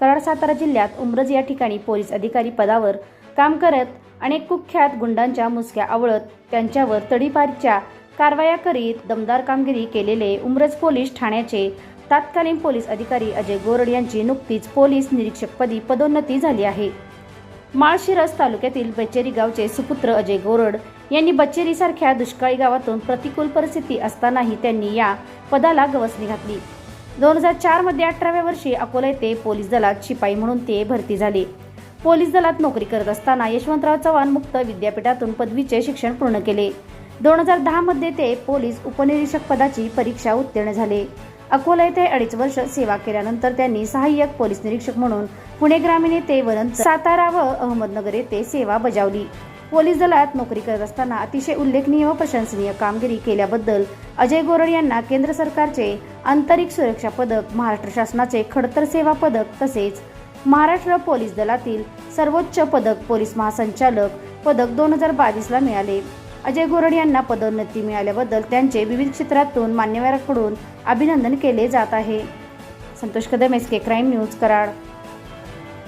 कराड सातारा जिल्ह्यात उमरज या ठिकाणी पोलीस अधिकारी पदावर काम करत अनेक कुख्यात गुंडांच्या मुसक्या आवळत त्यांच्यावर तडीपारीच्या कारवाया करीत दमदार कामगिरी केलेले उमरज पोलीस ठाण्याचे तत्कालीन पोलीस अधिकारी अजय गोरड यांची नुकतीच पोलीस निरीक्षकपदी पदोन्नती झाली आहे. माळशिरस तालुक्यातील बचेरी गावचे सुपुत्र अजय गोरड यांनी बचेरीसारख्या दुष्काळी गावातून प्रतिकूल परिस्थिती असतानाही त्यांनी या पदाला गवसणी घातली. दोन हजार चारमध्ये अठराव्या वर्षी अकोला येथे पोलीस दलात शिपाई म्हणून ते भरती झाले. पोलीस दलात नोकरी करत असताना यशवंतराव चव्हाण मुक्त विद्यापीठातून पदवीचे शिक्षण पूर्ण केले. दोन हजार दहामध्ये ते पोलीस उपनिरीक्षक पदाची परीक्षा उत्तीर्ण झाले. अकोला येथे अडीच वर्ष सेवा केल्यानंतर त्यांनी सहाय्यक पोलीस निरीक्षक म्हणून पुणे ग्रामीण येथे वरंत सातारा व अहमदनगर येथे सेवा बजावली. पोलीस दलात नोकरी करत असताना अतिशय उल्लेखनीय व प्रशंसनीय कामगिरी केल्याबद्दल अजय गोरड यांना केंद्र सरकारचे आंतरिक सुरक्षा पदक महाराष्ट्र शासनाचे खडतर सेवा पदक तसेच महाराष्ट्र पोलीस दलातील सर्वोच्च पदक पोलीस महासंचालक पदक दोन हजार बावीसला मिळाले. अजय गोरड यांना पदोन्नती मिळाल्याबद्दल त्यांचे विविध क्षेत्रातून मान्यवरांकडून अभिनंदन केले जात आहे. Santosh Kadam S K crime news Karad.